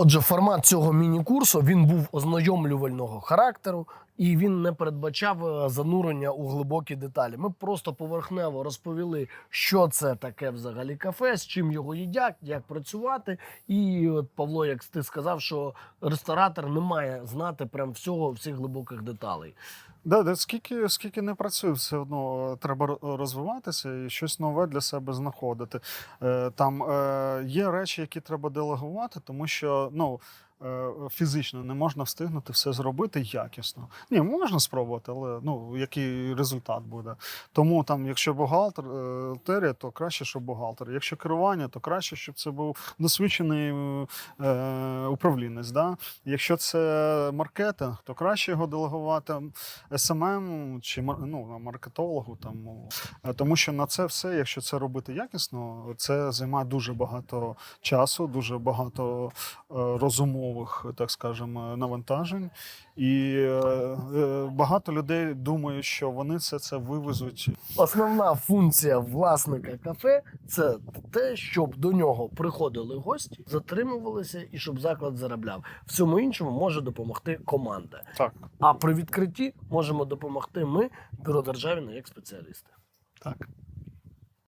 Отже, формат цього міні-курсу він був ознайомлювального характеру і він не передбачав е, занурення у глибокі деталі. Ми просто поверхнево розповіли, що це таке взагалі кафе, з чим його їдять, як працювати. І от Павло, як ти сказав, що ресторатор не має знати прям всього, всіх глибоких деталей. Да, да, скільки, скільки не працюю, все одно е, треба розвиватися і щось нове для себе знаходити. Е, Там є речі, які треба делегувати, тому що ну, фізично не можна встигнути все зробити якісно. Ні, можна спробувати, але ну, який результат буде. Тому там, якщо бухгалтер, е, терія, то краще, щоб бухгалтер. Якщо керування, то краще, щоб це був досвідчений е, управлінець. Да? Якщо це маркетинг, то краще його делегувати SMM чи мар- ну, маркетологу. Там, ну, е, тому що на це все, якщо це робити якісно, це займає дуже багато часу, дуже багато е, розумових, так скажемо, навантажень. І е, е, багато людей думають, що вони все це вивезуть Основна функція власника кафе це те, щоб до нього приходили гості, затримувалися і щоб заклад заробляв. Всьому іншому може допомогти команда. так. А при відкритті можемо допомогти ми, бюро державіна, як спеціалісти. так.